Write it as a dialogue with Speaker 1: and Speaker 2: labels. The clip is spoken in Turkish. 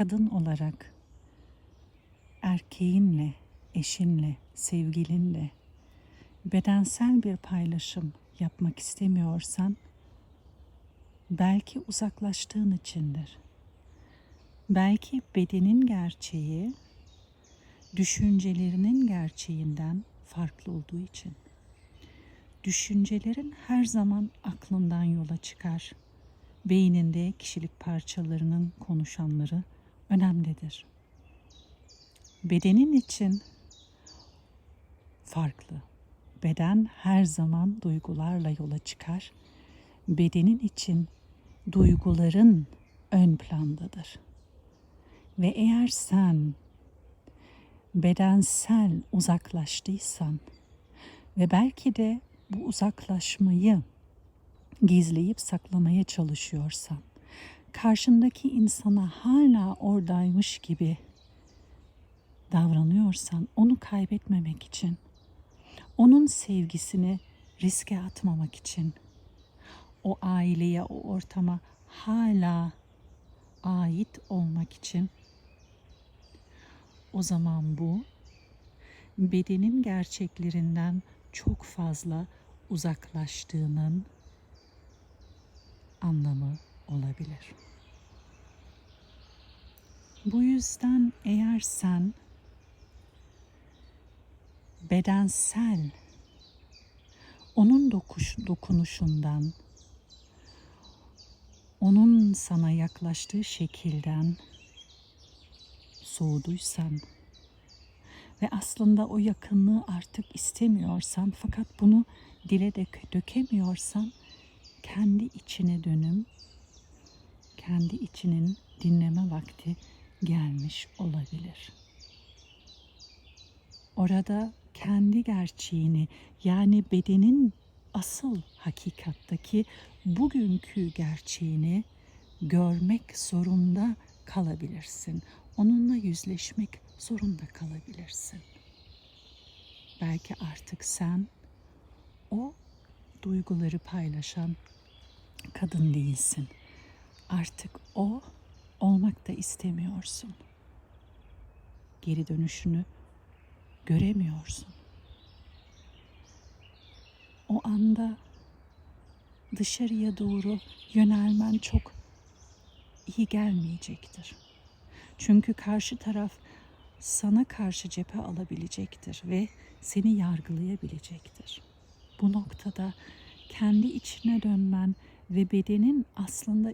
Speaker 1: kadın olarak erkeğinle, eşinle, sevgilinle bedensel bir paylaşım yapmak istemiyorsan belki uzaklaştığın içindir. Belki bedenin gerçeği düşüncelerinin gerçeğinden farklı olduğu için. Düşüncelerin her zaman aklından yola çıkar. Beyninde kişilik parçalarının konuşanları önemlidir. Bedenin için farklı. Beden her zaman duygularla yola çıkar. Bedenin için duyguların ön plandadır. Ve eğer sen bedensel uzaklaştıysan ve belki de bu uzaklaşmayı gizleyip saklamaya çalışıyorsan, karşındaki insana hala oradaymış gibi davranıyorsan onu kaybetmemek için, onun sevgisini riske atmamak için, o aileye, o ortama hala ait olmak için o zaman bu bedenin gerçeklerinden çok fazla uzaklaştığının anlamı olabilir. Bu yüzden eğer sen bedensel onun dokuş, dokunuşundan onun sana yaklaştığı şekilden soğuduysan ve aslında o yakınlığı artık istemiyorsan fakat bunu dile de dökemiyorsan kendi içine dönüm, kendi içinin dinleme vakti gelmiş olabilir. Orada kendi gerçeğini yani bedenin asıl hakikattaki bugünkü gerçeğini görmek zorunda kalabilirsin. Onunla yüzleşmek zorunda kalabilirsin. Belki artık sen o duyguları paylaşan kadın değilsin. Artık o istemiyorsun. Geri dönüşünü göremiyorsun. O anda dışarıya doğru yönelmen çok iyi gelmeyecektir. Çünkü karşı taraf sana karşı cephe alabilecektir ve seni yargılayabilecektir. Bu noktada kendi içine dönmen ve bedenin aslında